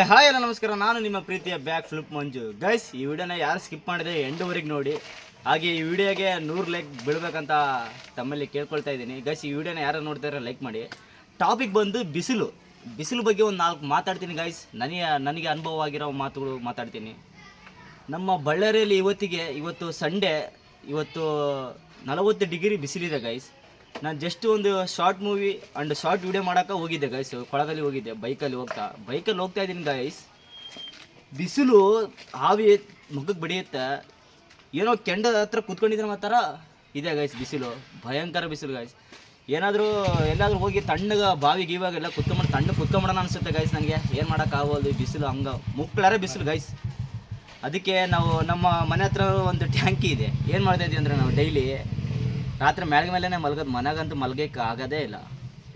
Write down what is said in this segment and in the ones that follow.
Hi ಎಲ್ಲ ನಮಸ್ಕಾರ. ನಾನು ನಿಮ್ಮ ಪ್ರೀತಿಯ ಬ್ಯಾಕ್ ಫ್ಲಿಪ್ ಮಂಜು. ಗೈಸ್ ಈ ವಿಡಿಯೋನ ಯಾರು ಸ್ಕಿಪ್ ಮಾಡಿದೆ ಎಂಡುವರೆಗೆ ನೋಡಿ. ಹಾಗೆ ಈ ವಿಡಿಯೋಗೆ ನೂರು ಲೈಕ್ ಬೀಳ್ಬೇಕಂತ ತಮ್ಮಲ್ಲಿ ಕೇಳ್ಕೊಳ್ತಾ ಇದ್ದೀನಿ. ಗೈಸ್ ಈ ವಿಡಿಯೋನ ಯಾರು ನೋಡ್ತಾರೆ ಲೈಕ್ ಮಾಡಿ. ಟಾಪಿಕ್ ಬಂದು ಬಿಸಿಲು. ಬಿಸಿಲು ಬಗ್ಗೆ ಒಂದು ನಾಲ್ಕು ಮಾತಾಡ್ತೀನಿ ಗೈಸ್ ನನಗೆ ನನಗೆ ಅನುಭವ ಆಗಿರೋ ಮಾತುಗಳು ಮಾತಾಡ್ತೀನಿ. ನಮ್ಮ ಬಳ್ಳಾರಿಯಲ್ಲಿ ಇವತ್ತಿಗೆ, ಇವತ್ತು ಸಂಡೇ ಇವತ್ತು ನಲವತ್ತು ಡಿಗ್ರಿ ಬಿಸಿಲಿದೆ ಗೈಸ್ ನಾನು ಜಸ್ಟ್ ಒಂದು short movie and short video ಮಾಡೋಕೆ ಹೋಗಿದ್ದೆ ಗೈಸ್ ಕೊಳದಲ್ಲಿ ಹೋಗಿದ್ದೆ ಬೈಕಲ್ಲಿ ಹೋಗ್ತಾ. ಬೈಕಲ್ಲಿ ಹೋಗ್ತಾ ಇದ್ದೀನಿ ಗೈಸ್ ಬಿಸಿಲು ಹಾವಿ ಮುಖಕ್ಕೆ ಬಡಿಯುತ್ತೆ. ಏನೋ ಕೆಂಡದ ಹತ್ರ ಕೂತ್ಕೊಂಡಿದ್ರೆ ಮಾತ್ರ ಇದೆ ಗೈಸ್ ಬಿಸಿಲು. ಭಯಂಕರ ಬಿಸಿಲು ಗೈಸ್ ಏನಾದರೂ ಎಲ್ಲಾದರೂ ಹೋಗಿ ತಣ್ಣಗೆ ಬಾವಿ ಗೀವಾಗೆಲ್ಲ ಕುತ್ಕೊಂಡು ತಣ್ಣ ಕುತ್ಕೊಂಬಿಡೋಣ ಅನಿಸುತ್ತೆ ಗೈಸ್ ನನಗೆ. ಏನು ಮಾಡೋಕ್ಕಾಗೋದು ಬಿಸಿಲು ಹಂಗೆ. ಮುಕ್ಳಾರೆ ಬಿಸಿಲು ಗೈಸ್ ಅದಕ್ಕೆ ನಾವು ನಮ್ಮ ಮನೆ ಹತ್ರ ಒಂದು ಟ್ಯಾಂಕಿ ಇದೆ. ಏನು ಮಾಡ್ತಾ ಅಂದ್ರೆ ಅಂದರೆ ನಾವು ಡೈಲಿ ರಾತ್ರಿ ಮ್ಯಾಗ ಮೇಲೇ ಮಲ್ಗೋದು ಮನೆಗಂತೂ ಮಲಗಕ್ಕೆ ಆಗೋದೇ ಇಲ್ಲ.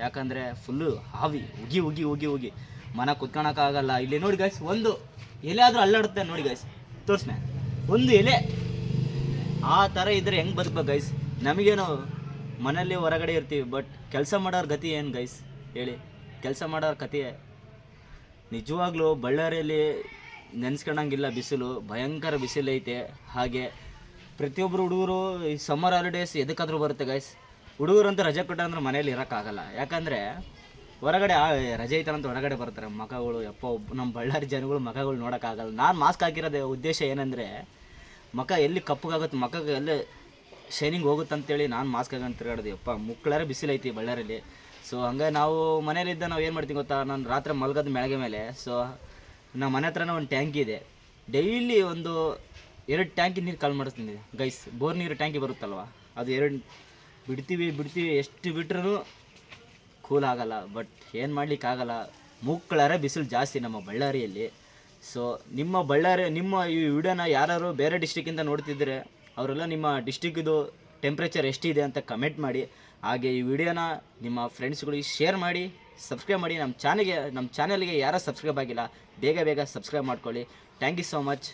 ಯಾಕಂದರೆ ಫುಲ್ಲು ಹಾವಿ, ಉಗಿ ಉಗಿ ಉಗಿ ಉಗಿ. ಮನೆ ಕುತ್ಕೊಳಕ್ಕಾಗಲ್ಲ ಇಲ್ಲಿ ನೋಡಿ ಗೈಸ್ ಒಂದು ಎಲೆ ಆದರೂ ಅಲ್ಲಾಡುತ್ತೆ ನೋಡಿ ಗೈಸ್ ತೋರಿಸ್ನೆ. ಒಂದು ಎಲೆ. ಆ ಥರ ಇದ್ದರೆ ಹೆಂಗೆ ಬದುಕಬೇಕು ಗೈಸ್ ನಮಗೇನು ಮನೇಲಿ ಹೊರಗಡೆ ಇರ್ತೀವಿ ಬಟ್ ಕೆಲಸ ಮಾಡೋರ ಗತಿ ಏನು ಗೈಸ್ ಹೇಳಿ. ಕೆಲಸ ಮಾಡೋರ ಕತೆ ನಿಜವಾಗ್ಲೂ ಬಳ್ಳಾರಿಯಲ್ಲಿ ನೆನೆಸ್ಕೊಳಂಗಿಲ್ಲ ಬಿಸಿಲು, ಭಯಂಕರ ಬಿಸಿಲೈತೆ. ಹಾಗೆ ಪ್ರತಿಯೊಬ್ಬರು ಹುಡುಗರು ಈ ಸಮ್ಮರ್ ಹಾಲಿಡೇಸ್ ಎದಕ್ಕಾದ್ರೂ ಬರುತ್ತೆ ಗೈಸ್ ಹುಡುಗರು ಅಂತ ರಜೆ ಕೊಟ್ಟ ಅಂದ್ರೆ ಮನೇಲಿ ಇರೋಕ್ಕಾಗಲ್ಲ. ಯಾಕಂದರೆ ಹೊರಗಡೆ ಆ ರಜೆ ಐತಂತ ಹೊರಗಡೆ ಬರ್ತಾರೆ ಮಖಗಳು ಯಪ್ಪ ನಮ್ಮ ಬಳ್ಳಾರಿ ಜನಗಳು ಮಖಗಳು ನೋಡೋಕ್ಕಾಗಲ್ಲ. ನಾನು ಮಾಸ್ಕ್ ಹಾಕಿರೋದೇ ಉದ್ದೇಶ ಏನಂದರೆ ಮಖ ಎಲ್ಲಿ ಕಪ್ಪಗಾಗುತ್ತೆ ಮಖಕ್ಕೆ ಎಲ್ಲಿ ಶೈನಿಂಗ್ ಹೋಗುತ್ತೆ ಅಂತೇಳಿ ನಾನು ಮಾಸ್ಕ್ ಹಾಕೊಂಡು ತಿರುಗಾಡೋದು. ಯಪ್ಪ ಬಿಸಿಲು ಬಿಸಿಲೈತಿ ಬಳ್ಳಾರಿಯಲ್ಲಿ ಸೊ ಹಂಗೆ ನಾವು ಮನೇಲಿದ್ದ ನಾವು ಏನು ಮಾಡ್ತೀವಿ ಗೊತ್ತಾ? ನಾನು ರಾತ್ರಿ ಮಲಗೋದು ಮೆಳಗೆ ಮೇಲೆ. ಸೊ ನಮ್ಮ ಮನೆ ಹತ್ರನೇ ಒಂದು ಟ್ಯಾಂಕಿ ಇದೆ. ಡೈಲಿ ಒಂದು ಎರಡು ಟ್ಯಾಂಕಿ ನೀರು ಕಾಲ್ ಮಾಡಿಸ್ತೀನಿ ಗೈಸ್, ಬೋರ್ ನೀರು ಟ್ಯಾಂಕಿ ಬರುತ್ತಲ್ವ? ಅದು ಎರಡು ಬಿಡ್ತೀವಿ ಬಿಡ್ತೀವಿ, ಎಷ್ಟು ಬಿಟ್ರೂ ಕೂಲ್ ಆಗಲ್ಲ. ಬಟ್ ಏನು ಮಾಡ್ಲಿಕ್ಕಾಗಲ್ಲ ಮುಕ್ಕಳರೆ ಬಿಸಿಲು ಜಾಸ್ತಿ ನಮ್ಮ ಬಳ್ಳಾರಿಯಲ್ಲಿ. ಸೊ ನಿಮ್ಮ ಬಳ್ಳಾರಿ, ನಿಮ್ಮ ಈ ವಿಡಿಯೋನ ಯಾರು ಬೇರೆ ಡಿಸ್ಟಿಕ್ಕಿಂದ ನೋಡ್ತಿದ್ರೆ, ಅವರೆಲ್ಲ ನಿಮ್ಮ ಡಿಸ್ಟಿಕ್ಕಿದು ಟೆಂಪ್ರೇಚರ್ ಎಷ್ಟಿದೆ ಅಂತ ಕಮೆಂಟ್ ಮಾಡಿ. ಹಾಗೆ ಈ ವಿಡಿಯೋನ ನಿಮ್ಮ ಫ್ರೆಂಡ್ಸ್ಗಳಿಗೆ ಶೇರ್ ಮಾಡಿ ಸಬ್ಸ್ಕ್ರೈಬ್ ಮಾಡಿ. ನಮ್ಮ ಚಾನಲ್ಗೆ ನಮ್ಮ ಚಾನಲ್ಗೆ ಯಾರೂ ಸಬ್ಸ್ಕ್ರೈಬ್ ಆಗಿಲ್ಲ, ಬೇಗ ಬೇಗ ಸಬ್ಸ್ಕ್ರೈಬ್ ಮಾಡ್ಕೊಳ್ಳಿ. Thank you so much